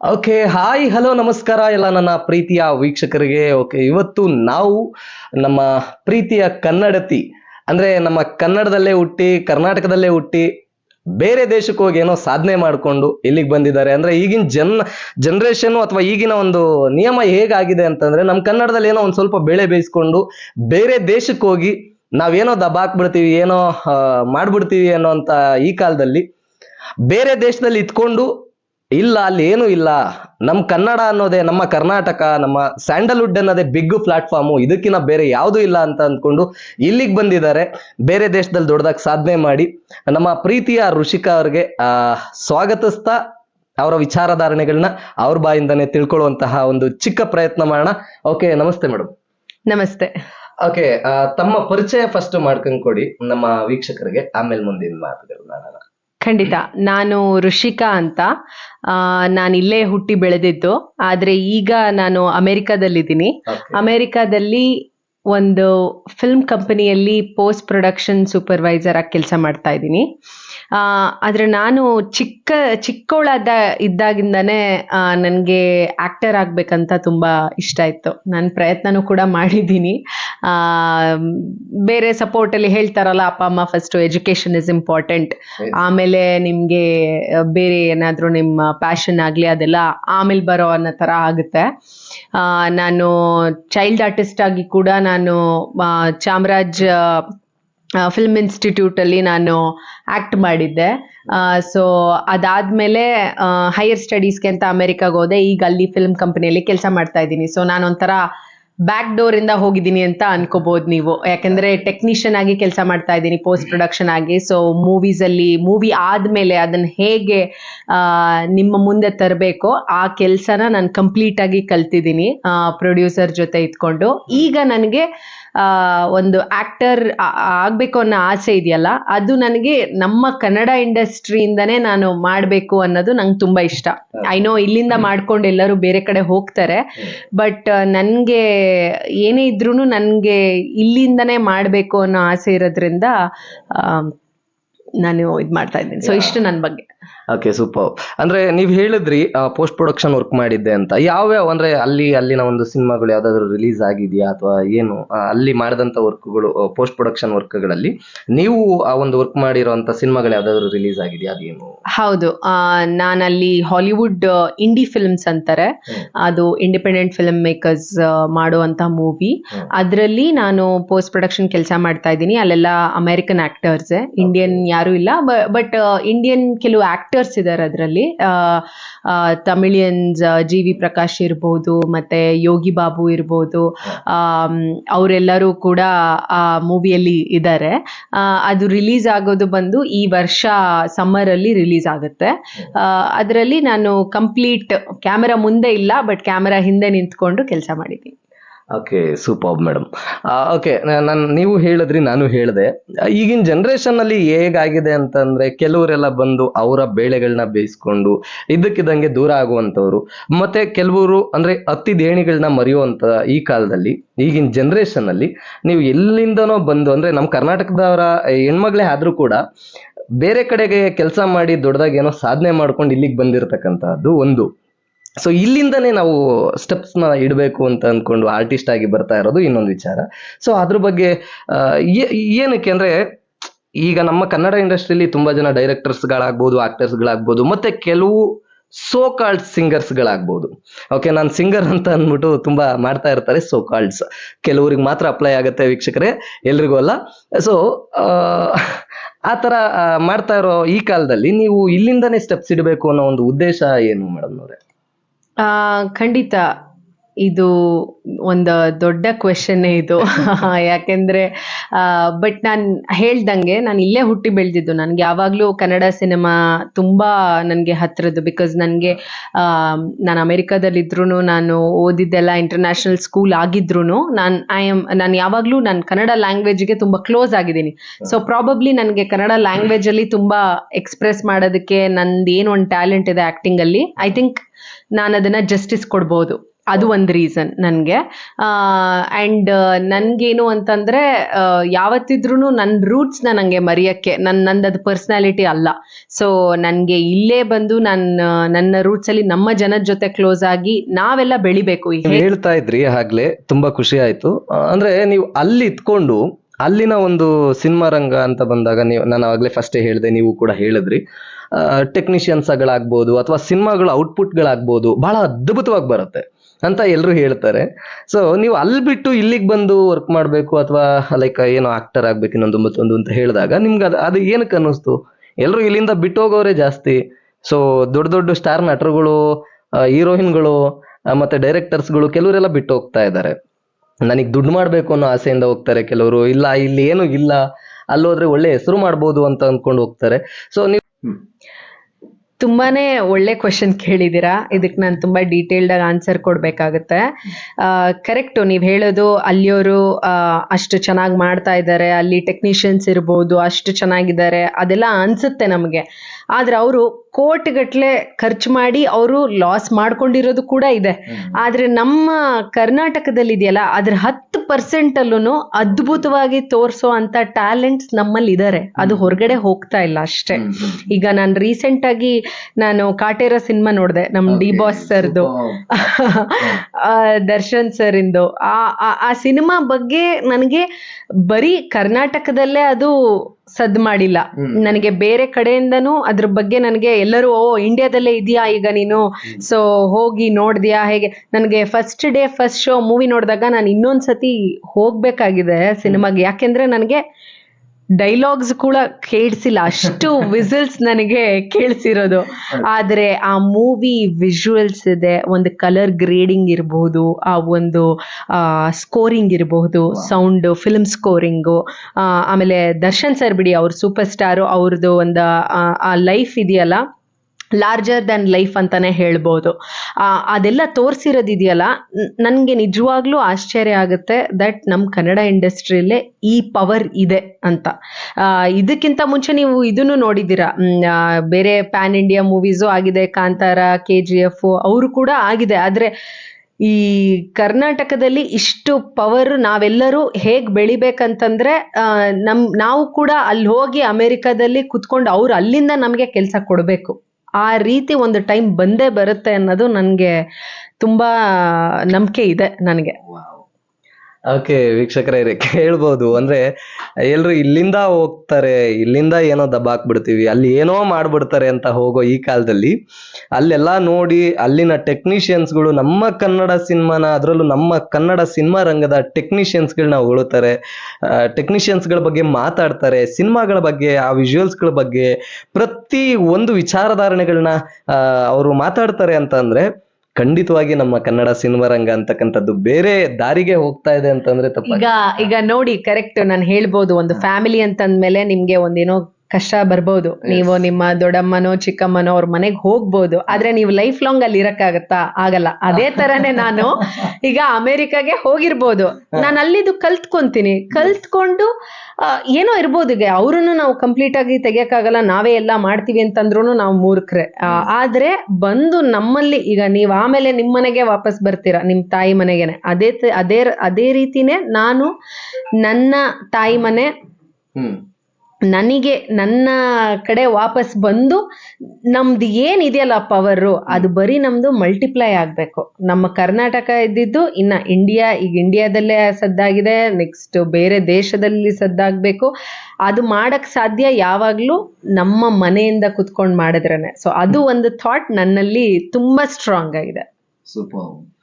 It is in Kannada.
ಓಕೆ ಹಾಯ್ ಹಲೋ ನಮಸ್ಕಾರ ಎಲ್ಲ ನನ್ನ ಪ್ರೀತಿಯ ವೀಕ್ಷಕರಿಗೆ. ಓಕೆ ಇವತ್ತು ನಾವು ನಮ್ಮ ಪ್ರೀತಿಯ ಕನ್ನಡತಿ, ಅಂದ್ರೆ ನಮ್ಮ ಕನ್ನಡದಲ್ಲೇ ಹುಟ್ಟಿ, ಕರ್ನಾಟಕದಲ್ಲೇ ಹುಟ್ಟಿ, ಬೇರೆ ದೇಶಕ್ಕೆ ಹೋಗಿ ಏನೋ ಸಾಧನೆ ಮಾಡಿಕೊಂಡು ಇಲ್ಲಿಗೆ ಬಂದಿದ್ದಾರೆ. ಅಂದ್ರೆ ಈಗಿನ ಜನ್ ಜನ್ರೇಷನ್ನು ಅಥವಾ ಈಗಿನ ಒಂದು ನಿಯಮ ಹೇಗಾಗಿದೆ ಅಂತಂದ್ರೆ, ನಮ್ಮ ಕನ್ನಡದಲ್ಲಿ ಏನೋ ಒಂದು ಸ್ವಲ್ಪ ಬೆಳೆ ಬೇಯಿಸ್ಕೊಂಡು ಬೇರೆ ದೇಶಕ್ಕೆ ಹೋಗಿ ನಾವೇನೋ ದಬಾಕ್ಬಿಡ್ತೀವಿ ಏನೋ ಮಾಡ್ಬಿಡ್ತೀವಿ ಅನ್ನೋ ಅಂತ ಈ ಕಾಲದಲ್ಲಿ ಬೇರೆ ದೇಶದಲ್ಲಿ ಇತ್ಕೊಂಡು ಇಲ್ಲ ಅಲ್ಲಿ ಏನು ಇಲ್ಲ. ನಮ್ಮ ಕನ್ನಡ ಅನ್ನೋದೇ ನಮ್ಮ ಕರ್ನಾಟಕ ನಮ್ಮ ಸ್ಯಾಂಡಲ್ವುಡ್ ಅನ್ನೋದೇ ಬಿಗ್ ಪ್ಲಾಟ್ಫಾರ್ಮು. ಇದಕ್ಕಿಂತ ಬೇರೆ ಯಾವುದೂ ಇಲ್ಲ ಅಂತ ಅಂದ್ಕೊಂಡು ಇಲ್ಲಿಗೆ ಬಂದಿದ್ದಾರೆ. ಬೇರೆ ದೇಶದಲ್ಲಿ ದೊಡ್ಡದಾಗಿ ಸಾಧನೆ ಮಾಡಿ. ನಮ್ಮ ಪ್ರೀತಿಯ ಋಷಿಕಾ ಅವ್ರಿಗೆ ಸ್ವಾಗತಿಸ್ತಾ ಅವರ ವಿಚಾರಧಾರಣೆಗಳನ್ನ ಅವ್ರ ಬಾಯಿಂದನೇ ತಿಳ್ಕೊಳ್ಳುವಂತಹ ಒಂದು ಚಿಕ್ಕ ಪ್ರಯತ್ನ ಮಾಡೋಣ. ಓಕೆ ನಮಸ್ತೆ ಮೇಡಮ್. ನಮಸ್ತೆ. ಓಕೆ ತಮ್ಮ ಪರಿಚಯ ಫಸ್ಟ್ ಮಾಡ್ಕೊಂಡು ಕೊಡಿ ನಮ್ಮ ವೀಕ್ಷಕರಿಗೆ. ಆಮೇಲೆ ಮುಂದಿನ ಮಾತುಗಳನ್ನ ಆಡೋಣ. ಖಂಡಿತ. ನಾನು ಋಷಿಕಾ ಅಂತ. ಆ, ನಾನು ಇಲ್ಲೇ ಹುಟ್ಟಿ ಬೆಳೆದಿದ್ದು. ಆದ್ರೆ ಈಗ ನಾನು ಅಮೆರಿಕಾದಲ್ಲಿದ್ದೀನಿ. ಅಮೆರಿಕಾದಲ್ಲಿ ಒಂದು ಫಿಲ್ಮ್ ಕಂಪನಿಯಲ್ಲಿ ಪೋಸ್ಟ್ ಪ್ರೊಡಕ್ಷನ್ ಸೂಪರ್ವೈಸರ್ ಆಗಿ ಕೆಲಸ ಮಾಡ್ತಾ ಇದ್ದೀನಿ. ಆದ್ರೆ ನಾನು ಚಿಕ್ಕ ಚಿಕ್ಕವಳಾದ ಇದ್ದಾಗಿಂದನೇ ನನಗೆ ಆಕ್ಟರ್ ಆಗ್ಬೇಕಂತ ತುಂಬಾ ಇಷ್ಟ ಇತ್ತು. ನಾನು ಪ್ರಯತ್ನನೂ ಕೂಡ ಮಾಡಿದ್ದೀನಿ. ಆ, ಬೇರೆ ಸಪೋರ್ಟ್ ಅಲ್ಲಿ ಹೇಳ್ತಾರಲ್ಲ ಅಪ್ಪ ಅಮ್ಮ ಫಸ್ಟ್ ಎಜುಕೇಶನ್ ಇಸ್ ಇಂಪಾರ್ಟೆಂಟ್ ಆಮೇಲೆ ನಿಮ್ಗೆ ಬೇರೆ ಏನಾದರೂ ನಿಮ್ಮ ಪ್ಯಾಷನ್ ಆಗ್ಲಿ ಅದೆಲ್ಲ ಆಮೇಲೆ ಬರೋ ಅನ್ನೋ ತರ ಆಗುತ್ತೆ. ನಾನು ಚೈಲ್ಡ್ ಆರ್ಟಿಸ್ಟ್ ಆಗಿ ಕೂಡ ನಾನು ಆ, ಚಾಮರಾಜ್ ಫಿಲ್ಮ್ ಇನ್ಸ್ಟಿಟ್ಯೂಟಲ್ಲಿ ನಾನು ಆಕ್ಟ್ ಮಾಡಿದ್ದೆ. ಸೊ ಅದಾದಮೇಲೆ ಹೈಯರ್ ಸ್ಟಡೀಸ್ಗೆ ಅಂತ ಅಮೆರಿಕಾಗೆ ಹೋದೆ. ಈಗ ಅಲ್ಲಿ ಫಿಲ್ಮ್ ಕಂಪನಿಯಲ್ಲಿ ಕೆಲಸ ಮಾಡ್ತಾ ಇದ್ದೀನಿ. ಸೊ ನಾನು ಒಂಥರ ಬ್ಯಾಕ್ ಡೋರ್ ಇಂದ ಹೋಗಿದ್ದೀನಿ ಅಂತ ಅನ್ಕೋಬಹುದು ನೀವು. ಯಾಕಂದ್ರೆ ಟೆಕ್ನಿಷಿಯನ್ ಆಗಿ ಕೆಲಸ ಮಾಡ್ತಾ ಇದ್ದೀನಿ ಪೋಸ್ಟ್ ಪ್ರೊಡಕ್ಷನ್ ಆಗಿ. ಸೊ ಮೂವೀಸ್ ಅಲ್ಲಿ ಮೂವಿ ಆದ್ಮೇಲೆ ಅದನ್ನ ಹೇಗೆ ನಿಮ್ಮ ಮುಂದೆ ತರಬೇಕೋ ಆ ಕೆಲಸನ ನಾನು ಕಂಪ್ಲೀಟ್ ಆಗಿ ಕಲ್ತಿದ್ದೀನಿ ಪ್ರೊಡ್ಯೂಸರ್ ಜೊತೆ ಇದ್ಕೊಂಡು. ಈಗ ನನಗೆ ಒಂದು ಆಕ್ಟರ್ ಆಗ್ಬೇಕು ಅನ್ನೋ ಆಸೆ ಇದೆಯಲ್ಲ ಅದು ನನಗೆ ನಮ್ಮ ಕನ್ನಡ ಇಂಡಸ್ಟ್ರಿಯಿಂದನೇ ನಾನು ಮಾಡಬೇಕು ಅನ್ನೋದು ನಂಗೆ ತುಂಬಾ ಇಷ್ಟ. ಐ ನೋ ಇಲ್ಲಿಂದ ಮಾಡ್ಕೊಂಡು ಎಲ್ಲರೂ ಬೇರೆ ಕಡೆ ಹೋಗ್ತಾರೆ ಬಟ್ ನನಗೆ ಏನೇ ಇದ್ರೂ ನನಗೆ ಇಲ್ಲಿಂದನೇ ಮಾಡಬೇಕು ಅನ್ನೋ ಆಸೆ ಇರೋದ್ರಿಂದ ಆ, ನಾನು ಇದು ಮಾಡ್ತಾ ಇದ್ದೀನಿ. ಸೊ ಇಷ್ಟು ನನ್ನ ಬಗ್ಗೆ. ಓಕೆ ಸೂಪರ್ ಅಂದ್ರೆ ನೀವ್ ಹೇಳಿದ್ರಿ ಪೋಸ್ಟ್ ಪ್ರೊಡಕ್ಷನ್ ವರ್ಕ್ ಮಾಡಿದ್ದೆ ಅಂತ. ಯಾವ್ಯಾವ ಅಂದ್ರೆ ಅಲ್ಲಿ ಅಲ್ಲಿನ ಒಂದು ಸಿನಿಮಾಗಳು ಯಾವ್ದಾದ್ರು ರಿಲೀಸ್ ಆಗಿದೆಯಾ ಅಥವಾ ಏನು? ಆ, ಅಲ್ಲಿ ಮಾಡಿದಂತ ವರ್ಕ್ಗಳು ಪೋಸ್ಟ್ ಪ್ರೊಡಕ್ಷನ್ ವರ್ಕ್ಗಳಲ್ಲಿ ನೀವು ಆ ಒಂದು ವರ್ಕ್ ಮಾಡಿರೋಂತ ಸಿನಿಮಾಗಳು ಯಾವ್ದಾದ್ರು ರಿಲೀಸ್ ಆಗಿದೆಯಾ? ಅದೇನು? ಹೌದು. ನಾನಲ್ಲಿ ಹಾಲಿವುಡ್ ಇಂಡಿ ಫಿಲ್ಮ್ಸ್ ಅಂತಾರೆ. ಹ್ಮ್. ಅದು ಇಂಡಿಪೆಂಡೆಂಟ್ ಫಿಲ್ಮ್ ಮೇಕರ್ಸ್ ಮಾಡುವಂತ ಮೂವಿ ಹ್ಮ್. ಅದರಲ್ಲಿ ನಾನು ಪೋಸ್ಟ್ ಪ್ರೊಡಕ್ಷನ್ ಕೆಲಸ ಮಾಡ್ತಾ ಇದ್ದೀನಿ. ಅಲ್ಲೆಲ್ಲ ಅಮೆರಿಕನ್ ಆಕ್ಟರ್ಸ್ ಇಂಡಿಯನ್ ಯಾರು ಇಲ್ಲ. ಬಟ್ ಇಂಡಿಯನ್ ಕೆಲವು ಆಕ್ಟರ್ಸ್ ಇದ್ದಾರೆ ಅದರಲ್ಲಿ. ತಮಿಳಿಯನ್ಸ್ ಜಿ ವಿ ಪ್ರಕಾಶ್ ಇರ್ಬೋದು, ಮತ್ತೆ ಯೋಗಿ ಬಾಬು ಇರ್ಬೋದು ಅವರೆಲ್ಲರೂ ಕೂಡ ಆ ಮೂವಿಯಲ್ಲಿ ಇದ್ದಾರೆ ಅದು ರಿಲೀಸ್ ಆಗೋದು ಬಂದು ಈ ವರ್ಷ ಸಮ್ಮರ್ ಅಲ್ಲಿ ರಿಲೀಸ್ ಆಗುತ್ತೆ. ಅದರಲ್ಲಿ ನಾನು ಕಂಪ್ಲೀಟ್ ಕ್ಯಾಮರಾ ಮುಂದೆ ಇಲ್ಲ, ಬಟ್ ಕ್ಯಾಮರಾ ಹಿಂದೆ ನಿಂತ್ಕೊಂಡು ಕೆಲಸ ಮಾಡಿದ್ದೀನಿ. ಓಕೆ ಸೂಪರ್ ಮೇಡಮ್ ಓಕೆ ನಾನು, ನೀವು ಹೇಳಿದ್ರಿ, ನಾನು ಹೇಳಿದೆ. ಈಗಿನ ಜನರೇಷನ್ ಅಲ್ಲಿ ಹೇಗಾಗಿದೆ ಅಂತಂದ್ರೆ, ಕೆಲವರೆಲ್ಲ ಬಂದು ಅವರ ಬೇಳೆಗಳನ್ನ ಬೇಯಿಸ್ಕೊಂಡು, ಇದ್ದಕ್ಕಿದ್ದಂಗೆ ದೂರ ಆಗುವಂಥವ್ರು. ಮತ್ತೆ ಕೆಲವರು ಅಂದ್ರೆ ಹತ್ತಿ ದೇಣಿಗಳನ್ನ ಮರೆಯುವಂತ ಈ ಕಾಲದಲ್ಲಿ, ಈಗಿನ ಜನರೇಷನ್ ಅಲ್ಲಿ ನೀವು ಎಲ್ಲಿಂದನೋ ಬಂದು, ಅಂದ್ರೆ ನಮ್ಮ ಕರ್ನಾಟಕದವರ ಹೆಣ್ಮಗಳೇ ಆದ್ರೂ ಕೂಡ, ಬೇರೆ ಕಡೆಗೆ ಕೆಲಸ ಮಾಡಿ ದೊಡ್ಡದಾಗಿ ಏನೋ ಸಾಧನೆ ಮಾಡ್ಕೊಂಡು ಇಲ್ಲಿಗೆ ಬಂದಿರತಕ್ಕಂತಹದ್ದು ಒಂದು. ಸೊ ಇಲ್ಲಿಂದನೇ ನಾವು ಸ್ಟೆಪ್ಸ್ನ ಇಡಬೇಕು ಅಂತ ಅಂದ್ಕೊಂಡು ಆರ್ಟಿಸ್ಟ್ ಆಗಿ ಬರ್ತಾ ಇರೋದು ಇನ್ನೊಂದು ವಿಚಾರ. ಸೊ ಅದ್ರ ಬಗ್ಗೆ ಏನಕ್ಕೆ ಅಂದ್ರೆ, ಈಗ ನಮ್ಮ ಕನ್ನಡ ಇಂಡಸ್ಟ್ರಿಲಿ ತುಂಬಾ ಜನ ಡೈರೆಕ್ಟರ್ಸ್ಗಳಾಗ್ಬೋದು ಆಕ್ಟರ್ಸ್ಗಳಾಗ್ಬೋದು ಮತ್ತೆ ಕೆಲವು ಸೋ ಕಾಲ್ಡ್ ಸಿಂಗರ್ಸ್ಗಳಾಗ್ಬೋದು ಓಕೆ ನಾನು ಸಿಂಗರ್ ಅಂತ ಅಂದ್ಬಿಟ್ಟು ತುಂಬಾ ಮಾಡ್ತಾ ಇರ್ತಾರೆ ಸೋ ಕಾಲ್ಡ್ಸ್ ಕೆಲವ್ರಿಗೆ ಮಾತ್ರ ಅಪ್ಲೈ ಆಗುತ್ತೆ ವೀಕ್ಷಕರೇ, ಎಲ್ರಿಗೂ ಅಲ್ಲ. ಸೊ ಆ ಥರ ಮಾಡ್ತಾ ಇರೋ ಈ ಕಾಲದಲ್ಲಿ ನೀವು ಇಲ್ಲಿಂದನೇ ಸ್ಟೆಪ್ಸ್ ಇಡಬೇಕು ಅನ್ನೋ ಒಂದು ಉದ್ದೇಶ ಏನು ಮೇಡಮ್ ಅವರೇ? ಖಂಡಿತ. ಇದು ಒಂದು ದೊಡ್ಡ ಕ್ವೆಶನ್ ಇದು. ಯಾಕೆಂದ್ರೆ ಬಟ್ ನಾನು ಹೇಳ್ದಂಗೆ ನಾನು ಇಲ್ಲೇ ಹುಟ್ಟಿ ಬೆಳೆದಿದ್ದು. ನನಗೆ ಯಾವಾಗಲೂ ಕನ್ನಡ ಸಿನಿಮಾ ತುಂಬಾ ನನಗೆ ಹತ್ತಿರದ್ದು ಬಿಕಾಸ್ ನನಗೆ ನಾನು ಅಮೆರಿಕಾದಲ್ಲಿದ್ರು ನಾನು ಓದಿದ್ದೆಲ್ಲ ಇಂಟರ್ನ್ಯಾಷನಲ್ ಸ್ಕೂಲ್ ಆಗಿದ್ರು ನಾನು ಐ ಆಮ್ ನಾನು ಯಾವಾಗಲೂ ನಾನು ಕನ್ನಡ ಲ್ಯಾಂಗ್ವೇಜ್ಗೆ ತುಂಬ ಕ್ಲೋಸ್ ಆಗಿದ್ದೀನಿ. ಸೊ ಪ್ರಾಬಬ್ಲಿ ನನಗೆ ಕನ್ನಡ ಲ್ಯಾಂಗ್ವೇಜ್ ಅಲ್ಲಿ ತುಂಬಾ ಎಕ್ಸ್ಪ್ರೆಸ್ ಮಾಡೋದಕ್ಕೆ ನಂದು ಏನು ಒಂದು ಟ್ಯಾಲೆಂಟ್ ಇದೆ ಆ್ಯಕ್ಟಿಂಗಲ್ಲಿ ಐ ಥಿಂಕ್ ನಾನು ಅದನ್ನ ಜಸ್ಟಿಸ್ ಕೊಡ್ಬೋದು. ಅದು ಒಂದು ರೀಸನ್ ನನಗೆ. ಆ್ಯಂಡ್ ನನಗೇನು ಅಂತಂದರೆ ಯಾವತ್ತಿದ್ರೂ ನನ್ನ ರೂಟ್ಸ್ನ ನನಗೆ ಮರೆಯೋಕ್ಕೆ. ನನ್ನ ನಂದದು ಪರ್ಸ್ನಾಲಿಟಿ ಅಲ್ಲ. ಸೊ ನನಗೆ ಇಲ್ಲೇ ಬಂದು ನನ್ನ ನನ್ನ ರೂಟ್ಸಲ್ಲಿ ನಮ್ಮ ಜನದ ಜೊತೆ ಕ್ಲೋಸ್ ಆಗಿ ನಾವೆಲ್ಲ ಬೆಳಿಬೇಕು. ಈಗ ಹೇಳ್ತಾ ಇದ್ರಿ ಆಗ್ಲೇ ತುಂಬಾ ಖುಷಿ ಆಯ್ತು. ಅಂದ್ರೆ ನೀವು ಅಲ್ಲಿ ಇತ್ಕೊಂಡು ಅಲ್ಲಿನ ಒಂದು ಸಿನಿಮಾ ರಂಗ ಅಂತ ಬಂದಾಗ ನೀವು ನಾನು ಆಗ್ಲೇ ಫಸ್ಟೇ ಹೇಳಿದೆ ನೀವು ಕೂಡ ಹೇಳಿದ್ರಿ. ಟೆಕ್ನಿಷಿಯನ್ಸ್ಗಳಾಗ್ಬೋದು ಅಥವಾ ಸಿನಿಮಾಗಳ ಔಟ್ಪುಟ್ಗಳಾಗ್ಬೋದು ಬಹಳ ಅದ್ಭುತವಾಗಿ ಬರುತ್ತೆ. ಅಂತ ಎಲ್ಲರೂ ಹೇಳ್ತಾರೆ. ಸೊ ನೀವು ಅಲ್ಲಿ ಬಿಟ್ಟು ಇಲ್ಲಿಗೆ ಬಂದು ವರ್ಕ್ ಮಾಡಬೇಕು ಅಥವಾ ಲೈಕ್ ಏನೋ ಆಕ್ಟರ್ ಆಗ್ಬೇಕು ಇನ್ನೊಂದು ಮತ್ತೊಂದು ಅಂತ ಹೇಳಿದಾಗ ನಿಮ್ಗೆ ಅದು ಅದು ಏನಕ್ಕೆ ಅನ್ನಿಸ್ತು? ಎಲ್ಲರೂ ಇಲ್ಲಿಂದ ಬಿಟ್ಟು ಹೋಗೋರೇ ಜಾಸ್ತಿ. ಸೊ ದೊಡ್ಡ ದೊಡ್ಡ ಸ್ಟಾರ್ ನಟರುಗಳು ಹೀರೋಯಿನ್ಗಳು ಮತ್ತೆ ಡೈರೆಕ್ಟರ್ಸ್ಗಳು ಕೆಲವರೆಲ್ಲ ಬಿಟ್ಟು ಹೋಗ್ತಾ ಇದ್ದಾರೆ. ನನಗೆ ದುಡ್ಡು ಮಾಡಬೇಕು ಅನ್ನೋ ಆಸೆಯಿಂದ ಹೋಗ್ತಾರೆ ಕೆಲವರು. ಇಲ್ಲ, ಇಲ್ಲಿ ಏನು ಇಲ್ಲ. ಅಲ್ಲೋದ್ರೆ ಒಳ್ಳೆ ಹೆಸರು ಮಾಡ್ಬೋದು ಅಂತ ಅಂದ್ಕೊಂಡು ಹೋಗ್ತಾರೆ. ಸೊ ನೀವು ತುಂಬಾನೇ ಒಳ್ಳೆ ಕ್ವಶನ್ ಕೇಳಿದ್ದೀರಾ? ಇದಕ್ಕೆ ನಾನು ತುಂಬಾ ಡೀಟೇಲ್ಡ್ ಆಗಿ ಆನ್ಸರ್ ಕೊಡ್ಬೇಕಾಗತ್ತೆ. ಕರೆಕ್ಟು ನೀವು ಹೇಳೋದು ಅಲ್ಲಿಯವರು ಅಷ್ಟು ಚೆನ್ನಾಗಿ ಮಾಡ್ತಾ ಇದ್ದಾರೆ, ಅಲ್ಲಿ ಟೆಕ್ನಿಷಿಯನ್ಸ್ ಇರ್ಬೋದು, ಅಷ್ಟು ಚೆನ್ನಾಗಿದ್ದಾರೆ, ಅದೆಲ್ಲ ಅನ್ಸುತ್ತೆ ನಮಗೆ. ಆದ್ರೆ ಅವರು ಕೋಟಿಗಟ್ಲೆ ಖರ್ಚು ಮಾಡಿ ಅವರು ಲಾಸ್ ಮಾಡ್ಕೊಂಡಿರೋದು ಕೂಡ ಇದೆ. ಆದ್ರೆ ನಮ್ಮ ಕರ್ನಾಟಕದಲ್ಲಿ ಇದೆಯಲ್ಲ ಅದ್ರ ಹತ್ತು ಪರ್ಸೆಂಟ್ ಅಲ್ಲೂ ಅದ್ಭುತವಾಗಿ ತೋರಿಸೋ ಅಂತ ಟ್ಯಾಲೆಂಟ್ಸ್ ನಮ್ಮಲ್ಲಿ ಇದಾರೆ ಅದು ಹೊರಗಡೆ ಹೋಗ್ತಾ ಇಲ್ಲ ಅಷ್ಟೇ. ಈಗ ನಾನು ರೀಸೆಂಟ್ ಆಗಿ ನಾನು ಕಾಟೇರ ಸಿನಿಮಾ ನೋಡಿದೆ ನಮ್ ಡಿ ಬಾಸ್ ಸರ್ದು. ಆ, ದರ್ಶನ್ ಸರ್ ಇಂದು ಆ ಸಿನಿಮಾ ಬಗ್ಗೆ ನನಗೆ ಬರೀ ಕರ್ನಾಟಕದಲ್ಲೇ ಅದು ಸದ್ ಮಾಡಿಲ್ಲ. ನನಗೆ ಬೇರೆ ಕಡೆಯಿಂದನೂ ಅದ್ರ ಬಗ್ಗೆ ನನಗೆ ಎಲ್ಲರೂ ಓ ಇಂಡಿಯಾದಲ್ಲೇ ಇದೆಯಾ ಈಗ ನೀನು? ಸೊ ಹೋಗಿ ನೋಡ್ದ್ಯಾ ಹೇಗೆ? ನನಗೆ first day first show movie ನೋಡಿದಾಗ ನಾನು ಇನ್ನೊಂದ್ಸತಿ ಹೋಗ್ಬೇಕಾಗಿದೆ ಸಿನಿಮಾಗೆ. ಯಾಕೆಂದ್ರೆ ನನಗೆ ಡೈಲಾಗ್ಸ್ ಕೂಡ ಕೇಳಿಸಿಲ್ಲ. ಅಷ್ಟು ವಿಸಿಲ್ಸ್ ನನಗೆ ಕೇಳಿಸಿರೋದು. ಆದ್ರೆ ಆ ಮೂವಿ ವಿಜುವಲ್ಸ್ ಇದೆ ಒಂದು ಕಲರ್ ಗ್ರೇಡಿಂಗ್ ಇರಬಹುದು ಆ ಒಂದು ಸ್ಕೋರಿಂಗ್ ಇರಬಹುದು ಸೌಂಡ್ ಫಿಲ್ಮ್ ಸ್ಕೋರಿಂಗು ಆಮೇಲೆ ದರ್ಶನ್ ಸರ್ ಬಿಡಿ ಅವ್ರ ಸೂಪರ್ ಸ್ಟಾರು ಅವ್ರದ್ದು ಒಂದು ಆ- ಆ ಲೈಫ್ ಇದೆಯಲ್ಲ ಲಾರ್ಜರ್ ದ್ಯಾನ್ ಲೈಫ್ ಅಂತಾನೆ ಹೇಳ್ಬೋದು. ಅದೆಲ್ಲ ತೋರಿಸಿರೋದಿದೆಯಲ್ಲ ನನಗೆ ನಿಜವಾಗ್ಲೂ ಆಶ್ಚರ್ಯ ಆಗುತ್ತೆ ದಟ್ ನಮ್ಮ ಕನ್ನಡ ಇಂಡಸ್ಟ್ರಿಯಲ್ಲೇ ಈ ಪವರ್ ಇದೆ ಅಂತ. ಇದಕ್ಕಿಂತ ಮುಂಚೆ ನೀವು ಇದನ್ನು ನೋಡಿದ್ದೀರ? ಬೇರೆ ಪ್ಯಾನ್ ಇಂಡಿಯಾ ಮೂವೀಸು ಆಗಿದೆ, ಕಾಂತಾರ ಕೆ ಜಿ ಎಫ್ ಅವರು ಕೂಡ ಆಗಿದೆ. ಆದರೆ ಈ ಕರ್ನಾಟಕದಲ್ಲಿ ಇಷ್ಟು ಪವರ್ ನಾವೆಲ್ಲರೂ ಹೇಗೆ ಬೆಳಿಬೇಕಂತಂದ್ರೆ ನಮ್, ನಾವು ಕೂಡ ಅಲ್ಲಿ ಹೋಗಿ ಅಮೆರಿಕದಲ್ಲಿ ಕುತ್ಕೊಂಡು ಅವ್ರು ಅಲ್ಲಿಂದ ನಮಗೆ ಕೆಲಸ ಕೊಡಬೇಕು. ಆ ರೀತಿ ಒಂದು ಟೈಮ್ ಬಂದೇ ಬರುತ್ತೆ ಅನ್ನೋದು ನನಗೆ ತುಂಬಾ ನಂಬಿಕೆ ಇದೆ ನನಗೆ. ಓಕೆ, ವೀಕ್ಷಕರೇ ಕೇಳ್ಬೋದು. ಅಂದ್ರೆ ಎಲ್ರು ಇಲ್ಲಿಂದ ಹೋಗ್ತಾರೆ, ಇಲ್ಲಿಂದ ಏನೋ ದಬ್ಬಾಕ್ಬಿಡ್ತೀವಿ ಅಲ್ಲಿ ಏನೋ ಮಾಡ್ಬಿಡ್ತಾರೆ ಅಂತ ಹೋಗೋ ಈ ಕಾಲದಲ್ಲಿ, ಅಲ್ಲೆಲ್ಲ ನೋಡಿ, ಅಲ್ಲಿನ ಟೆಕ್ನಿಷಿಯನ್ಸ್ಗಳು ನಮ್ಮ ಕನ್ನಡ ಸಿನಿಮಾನ, ಅದರಲ್ಲೂ ನಮ್ಮ ಕನ್ನಡ ಸಿನಿಮಾ ರಂಗದ ಟೆಕ್ನಿಷಿಯನ್ಸ್ಗಳನ್ನ ಹೊಗಳುತ್ತಾರೆ ಟೆಕ್ನಿಷಿಯನ್ಸ್ಗಳ ಬಗ್ಗೆ ಮಾತಾಡ್ತಾರೆ, ಸಿನಿಮಾಗಳ ಬಗ್ಗೆ, ಆ ವಿಜುವಲ್ಸ್ಗಳ ಬಗ್ಗೆ, ಪ್ರತಿ ಒಂದು ವಿಚಾರಧಾರಣೆಗಳನ್ನ ಅವರು ಮಾತಾಡ್ತಾರೆ ಅಂತ ಖಂಡಿತವಾಗಿ ನಮ್ಮ ಕನ್ನಡ ಸಿನಿಮಾ ರಂಗ ಅಂತಕ್ಕಂಥದ್ದು ಬೇರೆ ದಾರಿಗೆ ಹೋಗ್ತಾ ಇದೆ ಅಂತಂದ್ರೆ ತಪ್ಪ ಈಗ ಈಗ ನೋಡಿ ಕರೆಕ್ಟ್ ನಾನು ಹೇಳ್ಬೋದು ಒಂದು ಫ್ಯಾಮಿಲಿ ಅಂತಂದ್ಮೇಲೆ ನಿಮ್ಗೆ ಒಂದೇನೋ ಕಷ್ಟ ಬರ್ಬೋದು. ನೀವು ನಿಮ್ಮ ದೊಡ್ಡಮ್ಮನೋ ಚಿಕ್ಕಮ್ಮನೋ ಅವ್ರ ಮನೆಗೆ ಹೋಗ್ಬೋದು. ಆದ್ರೆ ನೀವು ಲೈಫ್ ಲಾಂಗ್ ಅಲ್ಲಿ ಇರಕ್ಕಾಗತ್ತಾ? ಆಗಲ್ಲ. ಅದೇ ತರನೇ ನಾನು ಈಗ ಅಮೆರಿಕಾಗೆ ಹೋಗಿರ್ಬೋದು. ನಾನು ಅಲ್ಲಿದು ಕಲ್ತ್ಕೊಂತೀನಿ. ಕಲ್ತ್ಕೊಂಡು ಏನೋ ಇರ್ಬೋದು ಈಗ. ಅವ್ರನ್ನು ನಾವು ಕಂಪ್ಲೀಟ್ ಆಗಿ ತೆಗಿಯಕ್ಕಾಗಲ್ಲ. ನಾವೇ ಎಲ್ಲ ಮಾಡ್ತೀವಿ ಅಂತಂದ್ರು ನಾವು ಮೂರ್ಖರೆ. ಆದ್ರೆ ಬಂದು ನಮ್ಮಲ್ಲಿ ಈಗ ನೀವು ಆಮೇಲೆ ನಿಮ್ಮ ಮನೆಗೆ ವಾಪಸ್ ಬರ್ತೀರಾ? ನಿಮ್ಮ ತಾಯಿ ಮನೆಗೆನೆ. ಅದೇ ಅದೇ ಅದೇ ರೀತಿನೇ ನಾನು ನನ್ನ ತಾಯಿ ಮನೆ ಹ್ಮ್. ನನಗೆ ನನ್ನ ಕಡೆ ವಾಪಸ್ ಬಂದು ನಮ್ದು ಏನಿದೆಯಲ್ಲ ಪವರು, ಅದು ಬರೀ ನಮ್ದು ಮಲ್ಟಿಪ್ಲೈ ಆಗಬೇಕು. ನಮ್ಮ ಕರ್ನಾಟಕ ಇದ್ದಿದ್ದು ಇನ್ನ ಇಂಡಿಯಾ ಈಗ ಇಂಡಿಯಾದಲ್ಲೇ ಸದ್ದಾಗಿದೆ ನೆಕ್ಸ್ಟ್ ಬೇರೆ ದೇಶದಲ್ಲಿ ಸದ್ದಾಗಬೇಕು. ಅದು ಮಾಡೋಕ್ಕೆ ಸಾಧ್ಯ ಯಾವಾಗಲೂ ನಮ್ಮ ಮನೆಯಿಂದ ಕುತ್ಕೊಂಡು ಮಾಡಿದ್ರೇನೆ. ಸೊ ಅದು ಒಂದು ಥಾಟ್ ನನ್ನಲ್ಲಿ ತುಂಬಾ ಸ್ಟ್ರಾಂಗ್ ಆಗಿದೆ. ಸೂಪರ್